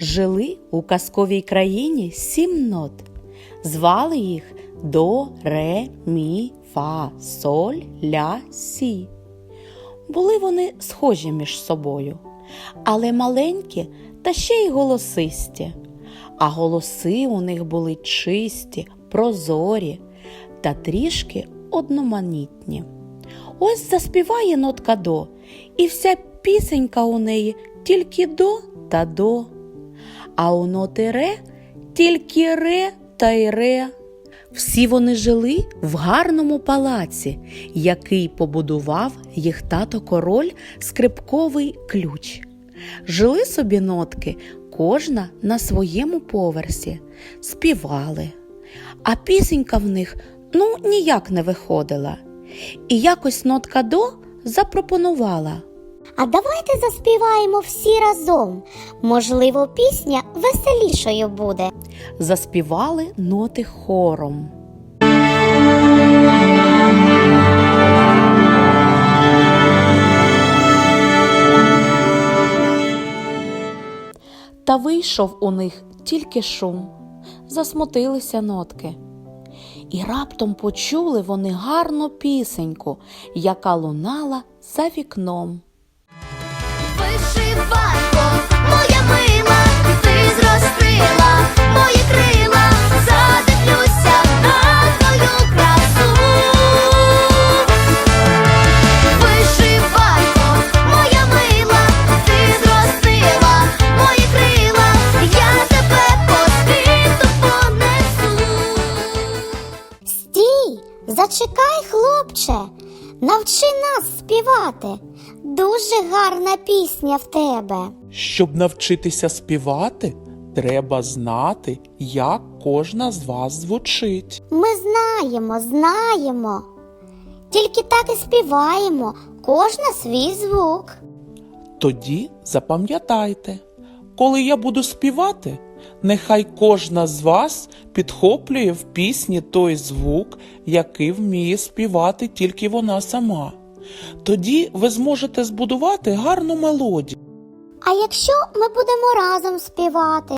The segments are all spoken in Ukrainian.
Жили у казковій країні сім нот. Звали їх до, ре, мі, фа, соль, ля, сі. Були вони схожі між собою, але маленькі та ще й голосисті. А голоси у них були чисті, прозорі та трішки одноманітні. Ось заспіває нотка до, і вся пісенька у неї тільки до та до. А ноти ре тільки ре та й ре. Всі вони жили в гарному палаці, який побудував їх тато король скрипковий ключ. Жили собі нотки, кожна на своєму поверсі, співали, а пісенька в них ну ніяк не виходила. І якось нотка до запропонувала. А давайте заспіваємо всі разом. Можливо, пісня веселішою буде. Заспівали ноти хором. Та вийшов у них тільки шум, засмутилися нотки. І раптом почули вони гарну пісеньку, яка лунала за вікном. Зачекай, хлопче, навчи нас співати. Дуже гарна пісня в тебе. Щоб навчитися співати, треба знати, як кожна з вас звучить. Ми знаємо, знаємо. Тільки так і співаємо, кожна свій звук. Тоді запам'ятайте, коли я буду співати, нехай кожна з вас підхоплює в пісні той звук, який вміє співати тільки вона сама. Тоді ви зможете збудувати гарну мелодію. А якщо ми будемо разом співати?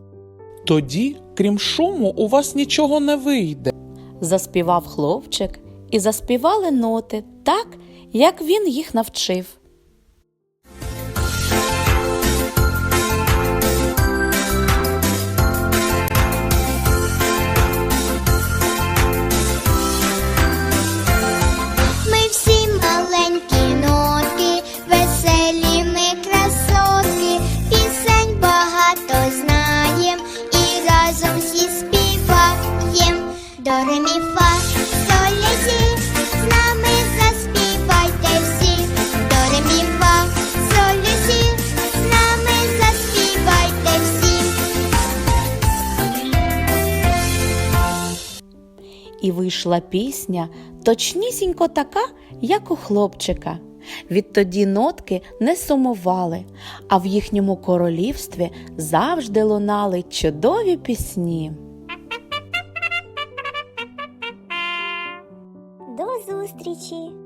Тоді, крім шуму, у вас нічого не вийде. Заспівав хлопчик, і заспівали ноти так, як він їх навчив. І вийшла пісня точнісінько така, як у хлопчика. Відтоді нотки не сумували, а в їхньому королівстві завжди лунали чудові пісні. До зустрічі!